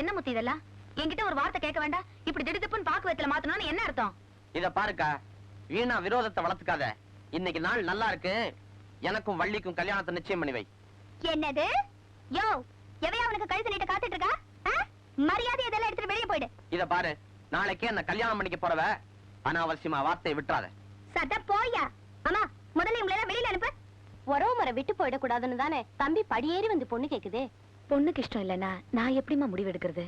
என்ன முத்தி இதெல்லாம்? என்கிட்ட ஒரு வார்த்தை கேட்க வேண்டாம். இப்படி திடுதிப்புன்னு பாக்கு வயத்துல மாத்தணும்னு என்ன அர்த்தம்? இத பாருக்கா வீணா விரோதத்தை வளர்த்துக்காத. இன்னைக்கு நாள் நல்லா இருக்கு. எனக்கும் வள்ளிக்கும் கல்யாணத்தை நிச்சயம் பண்ணி வை. என்னது? யோ எவையா அவனுக்கு கழுத்து நீட்ட காத்துட்டு இருக்கா? மரியாதை இதெல்லாம் எடுத்துட்டு வெளியே போயிடு. இத பாரு நாளைக்கே என்ன கல்யாணம் பண்ணிக்க போறவ அனாவசியமா வார்த்தையை விட்டுறாத. சட்ட போயா அம்மா முதல்ல இவங்களை எல்லாம் வெளியில அனுப்பு. உறவு முறை விட்டு போயிடக்கூடாதுன்னு தானே தம்பி படியேறி வந்து பொண்ணு கேக்குது. பொண்ணுக்கு இஷ்டம் இல்லைன்னா நான் எப்படிம்மா முடிவு எடுக்கிறது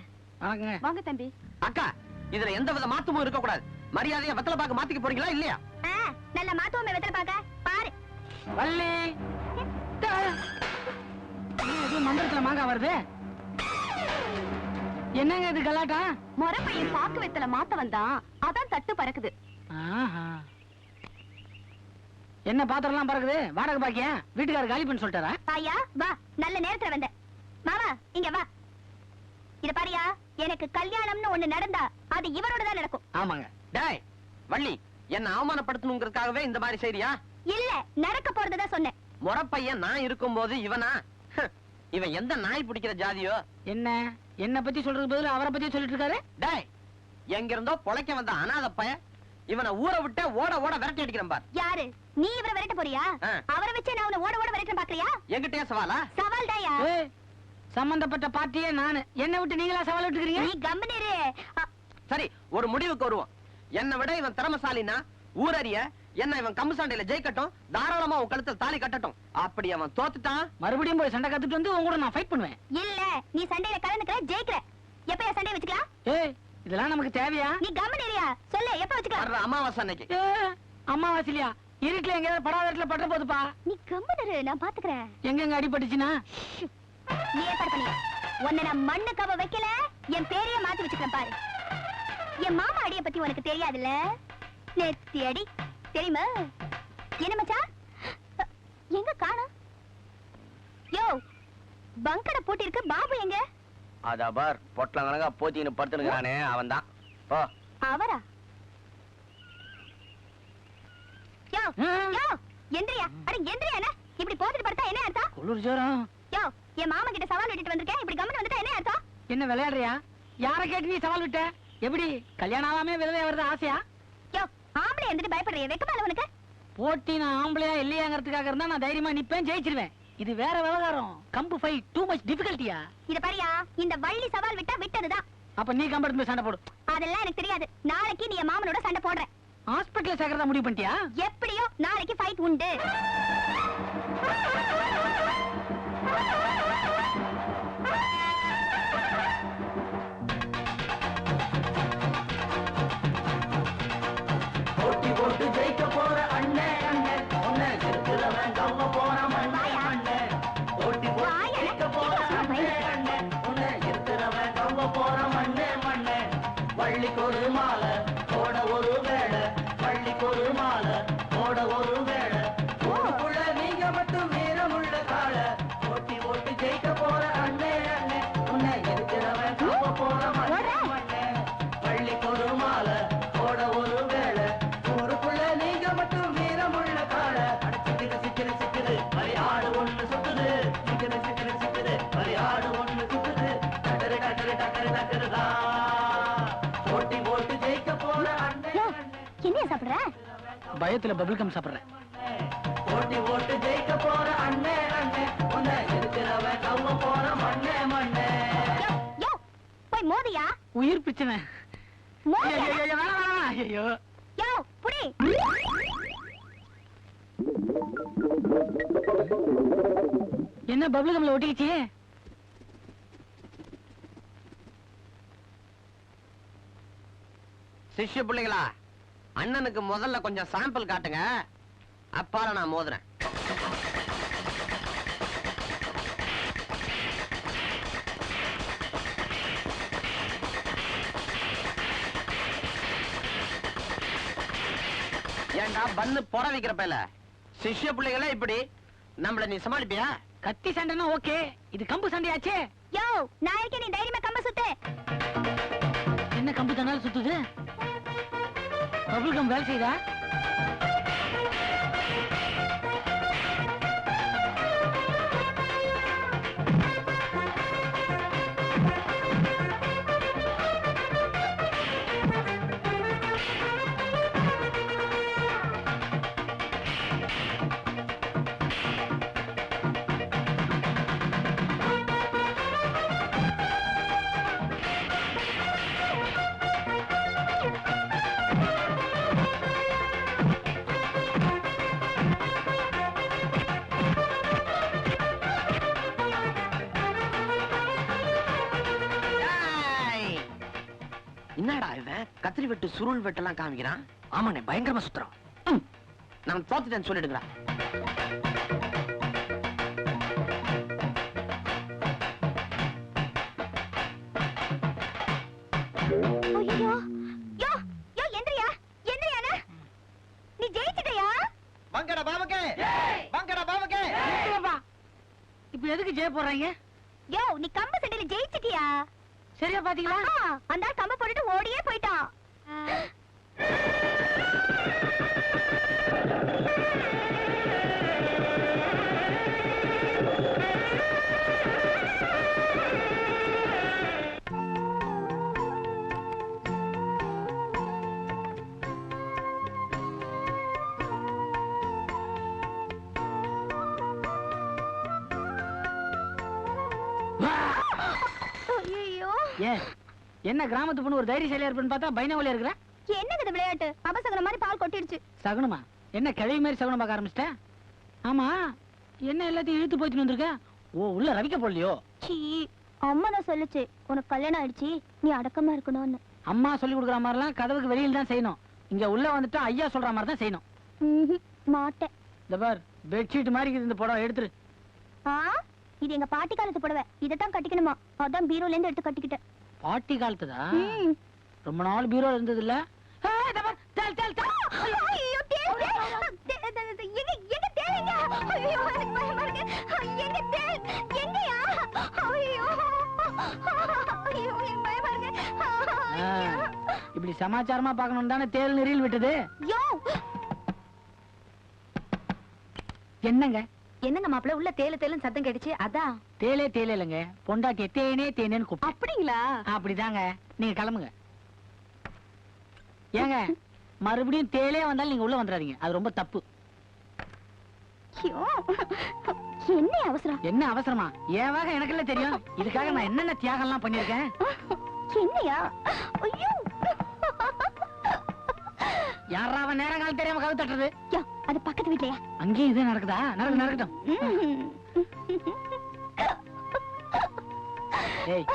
வாங்க தம்பி. அக்கா இதுல எந்த வித மாற்றமும் இருக்க கூடாது மரியாதையா வெத்தலை பாக்க மாத்திக்க போறீங்களா இல்லையா? நல்ல மாத்துவமே வெத்தல பாக்க. பாரு. வள்ளி. மந்திரத்துல மாங்காய் வருது. என்னங்க இது கலாட்டா? முறை பையன் பாக்கு வெத்தல மாத்த வந்தான். அதான் தட்டு பறக்குது. ஆஹா. என்ன பாத்திரம்லாம் பறக்குது? வாடகை பாக்கியா? வீட்டுக்காரர் காலி பண்ண சொல்லிட்டாரா? தாயா வா. நல்ல நேரத்துல வந்த. மாமா இங்க வா. இத பாரியா எனக்கு கல்யாணம்னு ஒண்ணு நடந்தா அது இவரோட தான் நடக்கும். ஆமாங்க. டேய் வள்ளி என்ன அவமானப்படுத்தணுங்கிறதுக்காகவே இந்த மாதிரி செய்றியா? இல்ல நடக்க போறதுதான் சொன்னேன். முறப்பையன் நான் இருக்கும்போது இவனா? ஹ், இவன் எந்த நாய் பிடிக்கிற ஜாதியோ? என்ன? என்ன பத்தி சொல்றதுக்கு பதிலா அவரை பத்தி சொல்லிட்டு இருக்காரு டேய் எங்க இருந்தோ பொழைக்க வந்த அனாத பைய இவனை ஊரை விட்டு ஓட ஓட விரட்டி அடிக்கிறேன் பார். யாரு? நீ இவரை விரட்ட போறியா. அவரை வச்சு நான் உன்னை ஓட ஓட விரட்ட பாக்குறியா? எங்கிட்டே சவாலா? சவால் தாயா ஏய், சம்பந்தப்பட்ட பார்ட்டியே நானு. என்ன விட்டு நீங்களா சவால் விட்டுக்கிறீங்க? நீ கம்பெனிரு சரி ஒரு முடிவுக்கு வருவோம். என்னை விட இவன் திறமசாலினா ஊரறிய என்ன இவன் கம்பு சண்டையில ஜெயிக்கட்டும் தாராளமா உன் கழுத்தில் தாலி கட்டட்டும். அப்படி அவன் தோத்துட்டான். மறுபடியும் போய் சண்டை கத்துட்டு வந்து உங்க கூட நான் ஃபைட் பண்ணுவேன். இல்ல நீ சண்டையில கலந்துக்கிற ஜெயிக்கிற எப்பயா சண்டை வச்சுக்கலாம்? ஏய் இதெல்லாம் நமக்கு தேவையா? நீ கம்பெனிரியா சொல்லு எப்ப வச்சுக்கலாம்? வர்ற அமாவாசை அன்னைக்கு. ஏ, அம்மாவாசிலியா இருட்டுல எங்கேயாவது படாத பட்ட போதுப்பா. நீ கம்பெனிரு நான் பாத்துக்கிறேன். எங்கெங்க அடிபட்டுச்சுன்னா? நீ ஏற்பாடு பண்ணி உன்னை நான் மண்ணு கவ வைக்கல என் பேரையே மாத்தி வச்சுக்கிறேன் பாரு. என் மாமா அடிய பத்தி உனக்கு தெரியாதுல்ல? நெத்தி அடி. தெரியுமா? என்ன மச்சான்? அ, எங்க காணோம்? யோ பங்கட பூட்டி இருக்கு பாபு எங்க? அதா பார் பொட்டலம் கணக்கா போத்தின்னு படுத்துனுங்கிறானே அவன் தான் ஓ அவரா? யோ. யோ எந்திரியா? அட எந்திரியா என்ன? இப்படி போட்டுட்டு படுத்தா என்ன அர்த்தம்? குளிர் ஜோரம். யோ என் மாமா கிட்ட சவால் விட்டுட்டு வந்திருக்கேன். இப்படி கம்மன் வந்துட்டா என்ன அர்த்தம்? என்ன விளையாடுறியா? யார கேட்டு நீ சவால் விட்ட? எப்படி? கல்யாணம் ஆகாம விதவை வருது ஆசையா? யோ ஆம்பளை எந்திரி பயப்படுறிய வெக்கமா உனக்கு? போட்டி நான் ஆம்பளையா இல்லையாங்கிறதுக்காக இருந்தா நான் தைரியமா நிப்பேன் ஜெயிச்சிருவேன். இது வேற விவகாரம். கம்பு ஃபைட் டூ மச் டிஃபிகல்ட்டியா இத பாரியா இந்த வள்ளி சவால் விட்டா விட்டதுதான் அப்ப நீ கம்பெடுத்து போய் சண்டை போடு. அதெல்லாம் எனக்கு தெரியாது. நாளைக்கு நீ என் மாமனோட சண்டை போடுற ஹாஸ்பிட்டல்ல சேர்க்கறதா முடிவு பண்ணிட்டியா? எப்படியோ நாளைக்கு ஃபைட் உண்டு. ஒரு மாலை போட ஒரு வேலை நீங்க மட்டும் வீரமுள்ள கால. பயத்துல பபிள் கம் சாப்பிடுறேன். போட்டி போட்டு ஜெயிக்க போற அண்ணே அண்ணே. உன்னை இருக்கிறவன் கவ்வ போற? மண்ணே மண்ணே. யோ போய் மோதியா? உயிர் பிரச்சனை மோதியா? ஐயோ, ஐயோ, வேணாம், வேணாம், ஐயோ யோ புடி. என்ன பபிள் கம்ல ஒட்டிக்கிச்சு சிஷ்ய பிள்ளைங்களா அண்ணனுக்கு முதல்ல கொஞ்சம் சாம்பிள் காட்டுங்க. அப்பால நான் மோதுறேன். ஏன்டா பன்னு பொற வைக்கிற பேல சிஷ்ய பிள்ளைகளே இப்படி. நம்மள நீ சமாளிப்பியா? கத்தி சண்டைனா ஓகே. இது கம்பு சண்டையாச்சே. யோ நான் இருக்கேன் நீ தைரியமா கம்ப சுத்து. என்ன கம்பு தன்னால சுத்துது? பபிள் கம் வேலை செய்தா கத்திரி வெட்டு சுருள் வெட்டெல்லாம் காமிக்கிறான். ஆமாண்ணே பயங்கரமா சுத்துறோம் நான் தோத்துட்டேன்னு நிறுத்துங்கப்பா. இப்ப எதுக்கு ஜெய போடுறாங்க? யோ நீ கம்பு சண்டையில ஜெயிச்சிட்டியா? சரியா பாத்தீங்களா? அந்த ஏன்? என்ன கிராமத்து பொண்ணு ஒரு தைரியசாலியா இருப்பேன்னு பார்த்தா பைனாவலியா இருக்கிற? என்னங்க இது விளையாட்டு? அபசகன மாதிரி பால் கொட்டிடுச்சு. சகுனமா? என்ன கிழவி மாதிரி சகுனம் பார்க்க ஆரம்பிச்சிட்ட? ஆமா. என்ன எல்லாத்தையும் இழுத்து போச்சுன்னு வந்திருக்க? ஓ உள்ள ரவிக்க போடலையோ? சீ அம்மா தான் சொல்லுச்சு. உனக்கு கல்யாணம் ஆயிடுச்சு நீ அடக்கமா இருக்கணும்னு. அம்மா சொல்லி கொடுக்குற மாதிரிலாம் கதவுக்கு வெளியில தான் செய்யணும். இங்க உள்ள வந்துட்டு ஐயா சொல்ற மாதிரி தான் செய்யணும். மாட்டேன். இந்த பார் பெட்ஷீட் மாதிரி இருக்குது இந்த புடவை எடுத்துரு. ஆ? இது எங்க பாட்டி காலத்து புடவை இதைத்தான் கட்டிக்கணுமா அதான் பீரோல இருந்து எடுத்து கட்டிக்கிட்டேன் பாட்டி காலத்துதா ம். ரொம்ப நாள் பீரோ இருந்தது இல்ல ஐயோ, தேள், தேள். தே- தே- தே- எங்க எங்க தேளுங்க? ஐயோ, எனக்கு பயமா இருக்கு. எங்க தேள்? எங்கயா? ஐயோ. ஐயோ, எனக்கு பயமா இருக்கு. ஐயோ. இப்படி சமாச்சாரமா பார்க்கணும் தானே தேல் நெறியில் விட்டது யோ, என்னங்க என்னங்க மாப்பிள்ள உள்ள தேலு தேலுன்னு சத்தம் கேட்டுச்சு? அதான் தேலே தேலே இல்லைங்க. பொண்டாட்டிய தேனே தேனேன்னு கூப்பிட்டேன். அப்படிங்களா? அப்படிதாங்க. நீங்க கிளம்புங்க. ஏங்க மறுபடியும் தேலே வந்தாலும் நீங்க உள்ள வந்துடாதீங்க அது ரொம்ப தப்பு. ஐயோ. என்ன அவசரம்? என்ன அவசரமா? ஏவாக எனக்கு இல்ல தெரியும். இதுக்காக நான் என்னென்ன தியாகம்லாம் பண்ணிருக்கேன் என்னையா? ஐயோ யாராவ நேரம் காலம் தெரியாம கவு தட்டுறது? யோ, அது பக்கத்து வீட்லயா? அங்கேயும் இதே நடக்குதா? நடக்கு நடக்கட்டும். ஏய்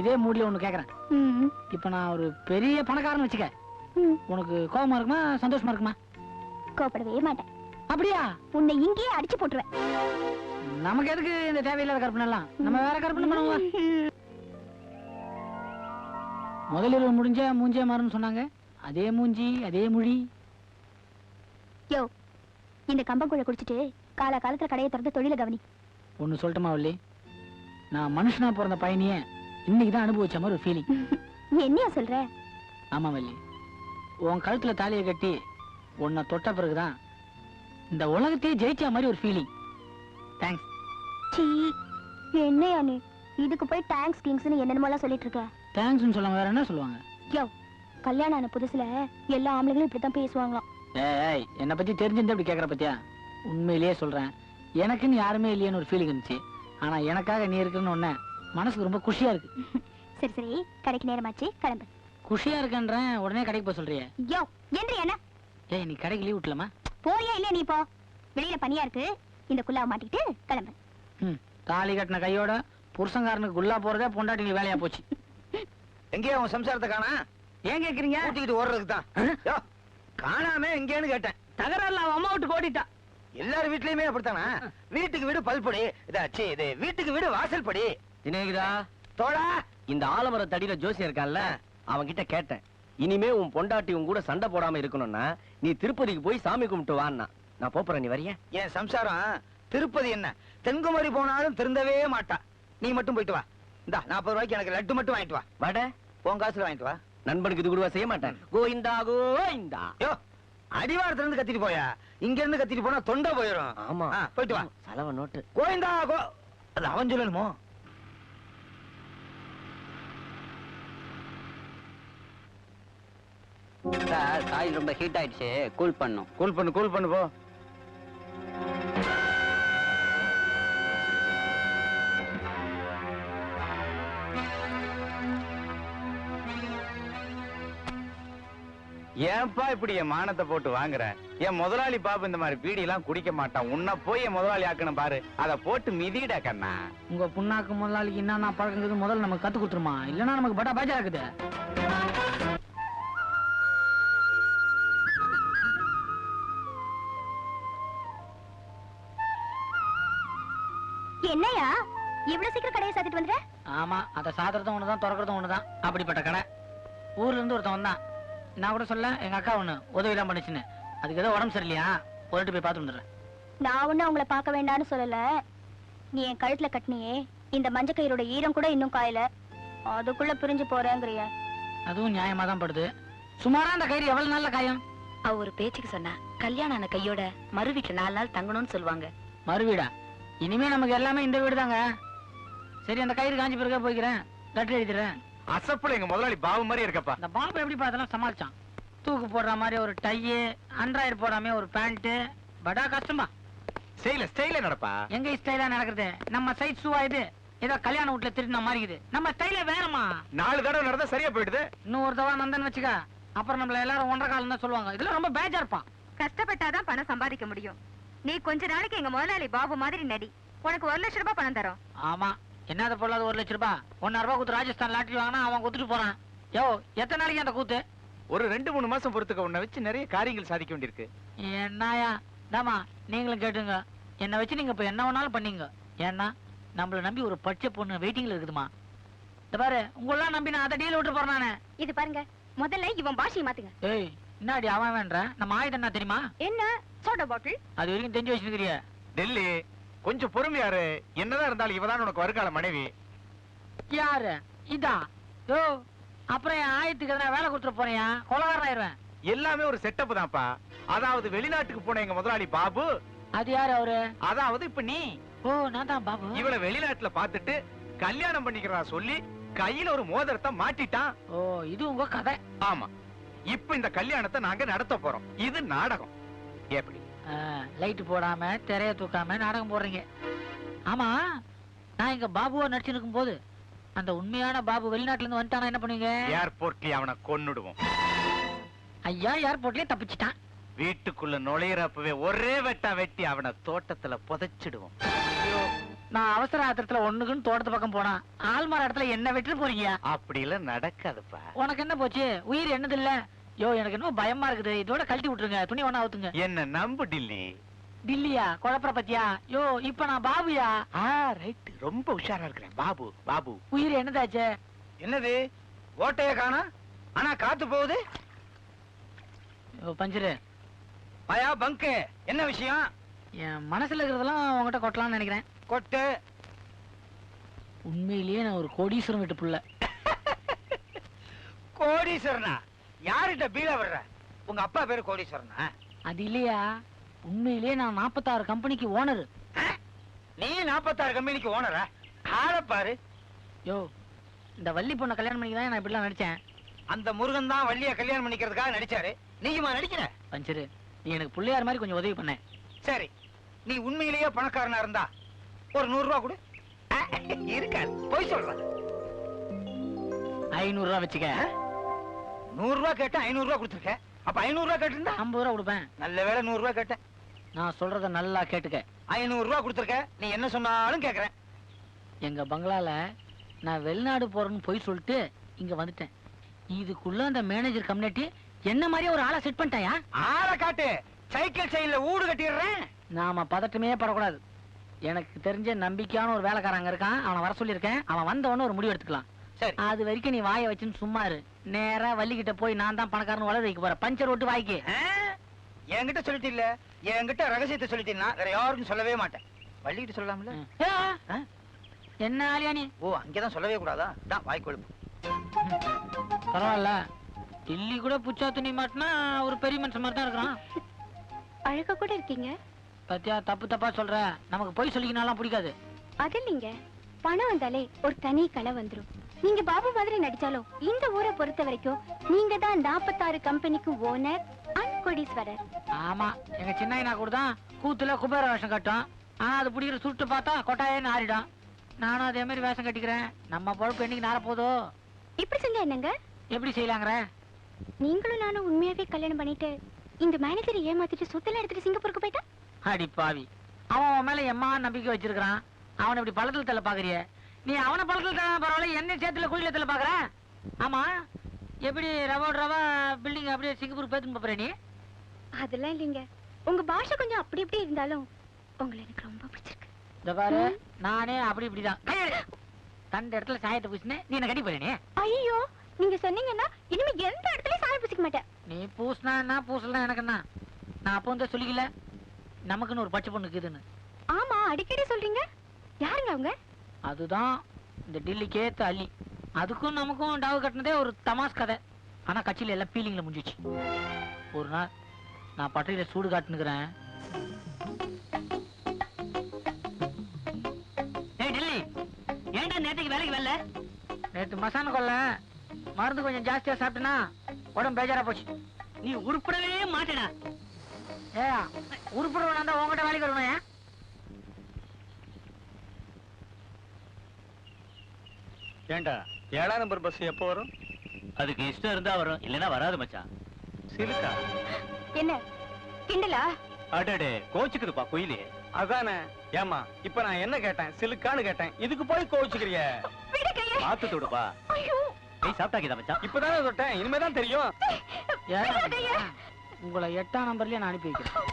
இதே மூடில ஒண்ணு கேக்குறேன். இப்ப நான் ஒரு பெரிய பணக்காரன் வச்சுக்க. உனக்கு கோபமா இருக்குமா சந்தோஷமா இருக்குமா? கோபப்படவே மாட்டேன். அப்படியா? உன்னை இங்கேயே அடிச்சு போட்டுருவேன். நமக்கு எதுக்கு இந்த தேவையில்லாத கற்பனை எல்லாம்? நம்ம வேற கற்பனை பண்ணுவோம். முதலிரவு முடிஞ்சா மூஞ்சே மாறும்னு சொன்னாங்க. அதே மூஞ்சி அதே மொழி. யோ இந்த கம்பங்குழ குடிச்சிட்டு கால காலத்துல கடையை திறந்து தொழில கவனி. ஒன்னு சொல்லட்டுமா வள்ளி? நான் மனுஷனா பிறந்த பயணிய இன்னைக்கு தான் அனுபவிச்ச மாதிரி ஒரு ஃபீலிங் என்னையா சொல்ற? ஆமா வள்ளி. உன் கழுத்துல தாலியை கட்டி உன்னை தொட்ட பிறகுதான் இந்த உலகத்தையே ஜெயிச்ச மாதிரி ஒரு ஃபீலிங் தேங்க்ஸ் சீ என்னையா நீ? இதுக்கு போய் தேங்க்ஸ் கிங்ஸ்னு என்னென்னமோலாம் சொல்லிட்டு இருக்க? தேங்க்ஸ்னு சொல்லாம வேற என்ன சொல்லுவாங்க? யோ கல்யாணம் ஆன புதுசுல எல்லா ஆம்பளைங்களும் இப்படித்தான் பேசுவாங்களாம். ஏய் என்னை பத்தி தெரிஞ்சிருந்தா இப்படி கேக்குற பத்தியா? உண்மையிலேயே சொல்றேன். எனக்குன்னு யாருமே இல்லையேன்னு ஒரு ஃபீலிங் இருந்துச்சு. ஆனா எனக்காக நீ இருக்குன்னு ஒண்ணு மனசுக்கு ரொம்ப குஷியா இருக்கு. சரி சரி. கடைக்கு நேரமாச்சு. கிளம்பு. குஷியா இருக்கேன்றேன். உடனே கடைக்கு போக சொல்றியே. யோ என்று என்ன? ஏய் நீ கடைக்கு லீவ் விட்டலாமா போறியா இல்லையா நீ போ வெளியில பனியா இருக்கு. இந்த குல்லாவை மாட்டிக்கிட்டு கிளம்பு. ம் தாலி கட்டின கையோட புருஷங்காரனுக்கு குல்லா போறதே பொண்டாட்டிங்க வேலையா போச்சு. எங்கேயா உன் சம்சாரத்தை காணா? ஏன் கேக்குறீங்க? கூட்டிக்கிட்டு ஓடுறதுக்கு தான் காணாம எங்கேன்னு கேட்டேன். தகராறுல அவன் அம்மா விட்டு ஓடிட்டா. எல்லார் வீட்லயுமே அப்படித்தானா? வீட்டுக்கு வீடு பல்படி இதாச்சு இது வீட்டுக்கு வீடு வாசல் படி. தினேகிதா தோழா! இந்த ஆலமர தடியில ஜோசியம் இருக்கான்ல அவன்கிட்ட கேட்டேன். இனிமே உன் பொண்டாட்டி உன் கூட சண்டை போடாம இருக்கணும்னா நீ திருப்பதிக்கு போய் சாமி கும்பிட்டு வான்னா. நான் போறேன் நீ வரியா? என் சம்சாரம் திருப்பதி என்ன? தென்குமரி போனாலும் திருந்தவே மாட்டா. நீ மட்டும் போயிட்டு வா. இந்தா நாற்பது ரூபாய்க்கு எனக்கு லட்டு மட்டும் வாங்கிட்டு வா. வட? உன் காசுல வாங்கிட்டு வா. நண்பனுக்கு இது கூடவா செய்ய மாட்டேன். கோயிந்தா கோயிந்தா அடிவாரத்துல இருந்து கத்திட்டு போயா? இங்க இருந்து கத்திட்டு போனா தொண்டை போயிடும் ஆமா. போயிட்டு வா. செலவு நோட்டு. கோவிந்தா கோ அது அவன் சொல்லணுமோ? சார் காயில் ரொம்ப ஹீட் ஆயிடுச்சு. கூல் பண்ணும் கூல் பண்ணு கூல் பண்ணு போ. ஏன்பா இப்படி என் மானத்தை போட்டு வாங்குற? என் முதலாளி பாபு இந்த மாதிரி பீடி எல்லாம் குடிக்க மாட்டான். உன்னை போய் என் முதலாளி ஆக்கணும் பாரு. அத போட்டு மிதிடா கண்ணா. உங்க புண்ணாக்கு முதலாளிக்கு என்னென்ன பழக்கங்குது முதல்ல நமக்கு கத்து கொடுத்துருமா? இல்லைன்னா நமக்கு பட்டா பாஜா இருக்குது என்னையா? இவ்வளவு சீக்கிரம் கடையை சாத்திட்டு வந்துட்ட? ஆமா அத சாதுறதும் ஒண்ணுதான் திறக்கிறதும் ஒண்ணுதான். அப்படிப்பட்ட கடை. ஊர்ல இருந்து ஒருத்தன் வந்தான். நான் கூட சொல்ல எங்க அக்கா ஒண்ணு உதவி எல்லாம் பண்ணுச்சுன்னு. அதுக்கு ஏதோ உடம்பு சரியில்லையா? போயிட்டு போய் பார்த்து வந்துடுறேன். நான் ஒண்ணும் அவங்கள பார்க்க வேண்டாம்னு சொல்லல. நீ என் கழுத்துல கட்டினியே. இந்த மஞ்ச கயிறோட ஈரம் கூட இன்னும் காயல. அதுக்குள்ள பிரிஞ்சு போறேங்கிறிய. அதுவும் நியாயமா தான் படுது. சுமாரா அந்த கயிறு எவ்வளவு நல்ல காயம்? அவ ஒரு பேச்சுக்கு சொன்னா கல்யாணம் ஆன கையோட மறு வீட்டுல நாலு நாள் தங்கணும்னு சொல்லுவாங்க. மறுவீடா இனிமே நமக்கு எல்லாமே இந்த வீடு தாங்க சரி அந்த கயிறு காஞ்சி பிறகு போய்க்கிறேன். லெட்டர் எழுதிடுறேன். அசப்புல எங்க முதலாளி பாபு மாதிரி இருக்கப்பா. அந்த பாம்பு எப்படி பார்த்தெல்லாம் சமாளிச்சான்? தூக்கு போடுற மாதிரி ஒரு டையு அண்ட்ராய்டு போடாம ஒரு பேண்ட் படா கஷ்டமா ஸ்டைல ஸ்டைல நடப்பா? எங்க ஸ்டைலா நடக்குது நம்ம சைட் ஷூவா இது. ஏதோ கல்யாண வீட்டுல திருடின மாதிரி இருக்குது. நம்ம ஸ்டைல வேறமா நாலு தடவை நடந்தா சரியா போயிடுது. இன்னும் ஒரு தவா நந்தன் வச்சுக்க. அப்புறம் நம்மள எல்லாரும் ஒன்றரை காலம் தான் சொல்லுவாங்க. இதுல ரொம்ப பேஜார்ப்பா. கஷ்டப்பட்டாதான் பணம் சம்பாதிக்க முடியும். நீ கொஞ்ச நாளைக்கு எங்க முதலாளி பாபு மாதிரி நடி. உனக்கு ஒரு லட்சம் ரூபாய் பணம் தரோம். ஆமா. என்னது பொருளாது ஒரு லட்சம் ரூபாய் ஒன்னாயிரம் ரூபாய் கொடுத்து ராஜஸ்தான் லாட்டரி வாங்கினா அவன் கொடுத்துட்டு போறான். யோ எத்தனை நாளைக்கு அந்த கூத்து? ஒரு ரெண்டு மூணு மாசம் பொறுத்துக்க உன்னை வச்சு நிறைய காரியங்கள் சாதிக்க வேண்டியிருக்கு. என்னயா? தாமா நீங்களும் கேட்டுங்க. என்னை வச்சு நீங்க இப்ப என்ன வேணாலும் பண்ணீங்க. ஏன்னா நம்மள நம்பி ஒரு பச்சை பொண்ணு வெயிட்டிங்ல இருக்குதுமா இந்த பாரு உங்களெல்லாம் நம்பி நான் அதை டீல் விட்டு போறேன் நானு. இது பாருங்க முதல்ல இவன் பாஷையை மாத்துங்க. ஏய் என்னாடி அவன் வேண்ட நம்ம ஆயுதம் என்ன தெரியுமா? என்ன? சோடா பாட்டில் அது வரைக்கும் தெரிஞ்சு வச்சிருக்கிறிய டெல்லி. கொஞ்சம் பொறுமையாரு என்னதான் இருந்தாலும் இவதான் உனக்கு வருகால மனைவி. யாரு? இதா. யோ அப்புறம் என் ஆயத்துக்கு எதனா வேலை கொடுத்துட்டு போறியா கொலகாரன் எல்லாமே ஒரு செட்டப் தான்ப்பா. அதாவது வெளிநாட்டுக்கு போன எங்க முதலாளி பாபு. அது யாரு அவரு? அதாவது இப்ப நீ. ஓ நான் தான் பாபு. இவள வெளிநாட்டுல பாத்துட்டு கல்யாணம் பண்ணிக்கிறதா சொல்லி கையில ஒரு மோதிரத்தை மாட்டிட்டான். ஓ இது உங்க கதை. ஆமா. இப்ப இந்த கல்யாணத்தை நாங்க நடத்த போறோம். இது நாடகம். எப்படி? லைட் போடாம திரைய தூக்காம நாடகம் போடுறீங்க. ஆமா நான் இங்க பாபுவா நடிச்சிருக்கும் போது அந்த உண்மையான பாபு வெளிநாட்டுல இருந்து வந்துட்டானா என்ன பண்ணுவீங்க? ஏர்போர்ட்லயே அவனை கொன்னுடுவோம். ஐயா ஏர்போர்ட்லயே தப்பிச்சிட்டான். வீட்டுக்குள்ள நுழையிறப்பவே ஒரே வெட்டா வெட்டி அவனை தோட்டத்துல புதைச்சிடுவோம். நான் அவசர ஆத்திரத்துல ஒண்ணுக்குன்னு தோட்டத்து பக்கம் போனா ஆள்மார இடத்துல என்ன விட்டு போறீங்க? அப்படி எல்லாம் நடக்காதுப்பா. உனக்கு என்ன போச்சு? உயிர் என்னது இல்ல? யோ எனக்கு என்ன பயமா இருக்குது. இதோட கழட்டி விட்டுருங்க. துணி ஒண்ணா ஊத்துங்க என்ன நம்பு டில்லி? டில்லியா? குழப்பற பத்தியா? யோ இப்ப நான் பாபுயா? ஆ ரைட் ரொம்ப உஷாரா இருக்கிறேன். பாபு பாபு. உயிர் என்னதாச்சே? என்னது? ஓட்டைய காணா? ஆனா காத்து போகுது? யோ, பஞ்சரு. பயா பங்கு. என்ன விஷயம்? என் மனசுல இருக்கிறதெல்லாம் உங்ககிட்ட கொட்டலாம்னு நினைக்கிறேன். கொட்டு. உண்மையிலேயே நான் ஒரு கோடீஸ்வரம் வீட்டு புள்ள. கோடீஸ்வரனா? யார்கிட்ட பீல வர்ற உங்க அப்பா பேரு கோடீஸ்வரனா? அது இல்லையா? உண்மையிலேயே நான் நாற்பத்தாறு கம்பெனிக்கு ஓனர். நீ நாற்பத்தாறு கம்பெனிக்கு ஓனரா? ஆளை பாரு. யோ இந்த வள்ளி பொண்ணை கல்யாணம் பண்ணி தான் நான் இப்படிலாம் நடிச்சேன். அந்த முருகன் தான் வள்ளிய கல்யாணம் பண்ணிக்கிறதுக்காக நடிச்சாரு. நீயுமா நடிக்கிற? பஞ்சரு நீ எனக்கு பிள்ளையார் மாதிரி கொஞ்சம் உதவி பண்ண. சரி நீ உண்மையிலேயே பணக்காரனா இருந்தா ஒரு நூறு ரூபா கொடு. இருக்காது. போய் சொல்றேன் ஐநூறு ரூபா வச்சுக்க. நூறு ரூபா கேட்டேன் ஐநூறு ரூபா கொடுத்துருக்க அப்ப ஐநூறு ரூபா கேட்டிருந்தா? ஐம்பது ரூபா கொடுப்பேன். நல்ல வேளை நூறு ரூபா கேட்டேன். நான் சொல்றத நல்லா கேட்டுக்க. ஐநூறு ரூபா கொடுத்துருக்க நீ என்ன சொன்னாலும் கேக்குறேன். எங்க பங்களால நான் வெளிநாடு போறேன்னு போய் சொல்லிட்டு இங்க வந்துட்டேன். இதுக்குள்ள அந்த மேனேஜர் கம்யூனிட்டி என்ன மாதிரியே ஒரு ஆளை செட் பண்ணிட்டாயா? ஆளை காட்டு. சைக்கிள் செயின்ல ஊடு கட்டிடுறேன். நாம பதட்டமே படக்கூடாது. எனக்கு தெரிஞ்ச நம்பிக்கையான ஒரு வேலைக்காரன் அங்க இருக்கான். அவனை வர சொல்லியிருக்கேன். அவன் வந்தவொடனே ஒரு முடிவு எடுத்துக்கலாம். சரி. அது வரைக்கும் நீ வாயை வச்சுன்னு சும்மா இரு. நேரா வள்ளிக்கிட்ட போய் நான் தான் பணக்காரன் வளர வைக்க போறேன். பஞ்சர் ஓட்டு வாய்க்கு? என்கிட்ட சொல்லிட்டு இல்ல என்கிட்ட ரகசியத்தை சொல்லிட்டீங்கன்னா வேற யாருக்கும் சொல்லவே மாட்டேன். வள்ளிக்கிட்ட சொல்லலாம்ல? என்ன ஆலியா நீ? ஓ அங்கதான் சொல்லவே கூடாதா? தான் வாய் கொழுப்பு பரவாயில்ல. டில்லி கூட புச்சா துணி மாட்டினா ஒரு பெரிய மனுஷன் மாதிரி தான் இருக்கிறான். அழகா கூட இருக்கீங்க. பத்தியா தப்பு தப்பா சொல்ற. நமக்கு போய் சொல்லிக்கினாலாம் பிடிக்காது. அது இல்லைங்க. பணம் வந்தாலே ஒரு தனி கலை வந்துரும். நீங்க பாபு மாதிரி நடிச்சாலும் இந்த ஊரை பொறுத்த வரைக்கும் நீங்க தான் நாற்பத்தாறு கம்பெனிக்கு ஓனர் அண்ட் கோடீஸ்வரர். ஆமா எங்க சின்ன கூட தான் கூத்துல குபேர வேஷம் கட்டும். ஆனா அது பிடிக்கிற சுட்டு பார்த்தா கொட்டாயன்னு ஆறிடும். நானும் அதே மாதிரி வேஷம் கட்டிக்கிறேன். நம்ம பொழப்பு என்னைக்கு நார போதோ இப்படி செஞ்சா என்னங்க? எப்படி செய்யலாங்கிற? நீங்களும் நானும் உண்மையாவே கல்யாணம் பண்ணிட்டு இந்த மேனேஜரை ஏமாத்திட்டு சொத்தெல்லாம் எடுத்துட்டு சிங்கப்பூருக்கு போயிட்டா? அடி பாவி. அவன் மேல எம்மா நம்பிக்கை வச்சிருக்கான் அவனை இப்படி பழத்துல தள்ள பாக்குறிய? நீ அவனை தள்ள பரவாயில்ல என்ன சேத்துல குழியில தள்ள பாக்குற? ஆமா. எப்படி ரவா ரவா பில்டிங் அப்படியே சிங்கப்பூர் பேத்துன்னு போற நீ? அதெல்லாம் இல்லைங்க. உங்க பாஷை கொஞ்சம் அப்படி இப்படி இருந்தாலும் உங்களை எனக்கு ரொம்ப பிடிச்சிருக்கு. இந்த பாரு நானே அப்படி இப்படிதான். கண்ட இடத்துல சாயத்தை பூசினேன் நீ என்ன கட்டி நீ? ஐயோ நீங்க சொன்னீங்கன்னா இனிமே எந்த இடத்துலயும் சாயம் பூசிக்க மாட்டேன். நீ பூசினா என்ன? பூசலாம் எனக்கு என்ன? நான் அப்போ வந்து சொல்லிக்கல. நமக்குன்னு ஒரு பச்சை பொண்ணு இருக்குதுன்னு. ஆமா அடிக்கடி சொல்றீங்க. யாருங்க அவங்க? அதுதான் இந்த டில்லிக்கு ஏத்த அள்ளி அதுக்கும் நமக்கும் டாவு கட்டினதே ஒரு தமாஸ் கதை. ஆனா கட்சியில எல்லாம் பீலிங்ல முடிஞ்சிச்சு. ஒரு நாள் நான் பட்டையில சூடு காட்டுனுக்குறேன். ஏய் டில்லி ஏன்டா நேற்றுக்கு வேலைக்கு வரல? நேற்று மசான கொல்ல மருந்து கொஞ்சம் ஜாஸ்தியா சாப்பிட்டேனா உடம்பு பேஜாரா போச்சு. நீ உருப்படவே மாட்டேடா. ஏ உருப்படவனா உங்ககிட்ட வேலைக்கு வரணும் ஏண்டா? ஏழாம் நம்பர் பஸ் எப்போ வரும்? அதுக்கு இஷ்டம் இருந்தா வரும் இல்லைன்னா வராது மச்சான். சிலுக்கா என்ன? கிண்டலா? அடடே கோச்சுக்குதுப்பா குயிலி. அதானே? ஏமா இப்ப நான் என்ன கேட்டேன்? சிலுக்கான்னு கேட்டேன். இதுக்கு போய் கைய பார்த்து தொடுப்பா. ஐயோ. நீ சாப்பிட்டாக்கிதா மச்சான்? இப்பதானே தொட்டேன். இனிமேதான் தெரியும். உங்களை எட்டாம் நம்பர்லயே நான் அனுப்பி வைக்கிறேன்.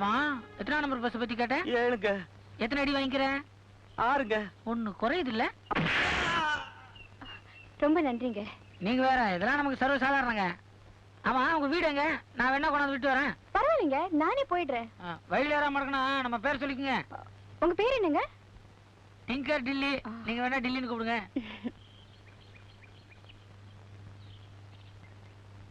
ஆமா எத்தனாம் நம்பர் பஸ் பத்தி கேட்டேன்? ஏழுங்க எத்தனை அடி வாங்கிக்கிற? ஆறுங்க. ஒண்ணு குறையுது இல்ல ரொம்ப நன்றிங்க. நீங்க வேற இதெல்லாம் நமக்கு சர்வ சாதாரணங்க ஆமா உங்க வீடு எங்க? நான் வேணா கொண்டாந்து விட்டு வரேன். பரவாயில்லைங்க நானே போயிடுறேன். ஆ, வழியில ஏறாம இருக்கணும் நம்ம பேர் சொல்லிக்கங்க. உங்க பேர் என்னங்க? டிங்கர் டில்லி. நீங்க வேணா டில்லின்னு கூப்பிடுங்க.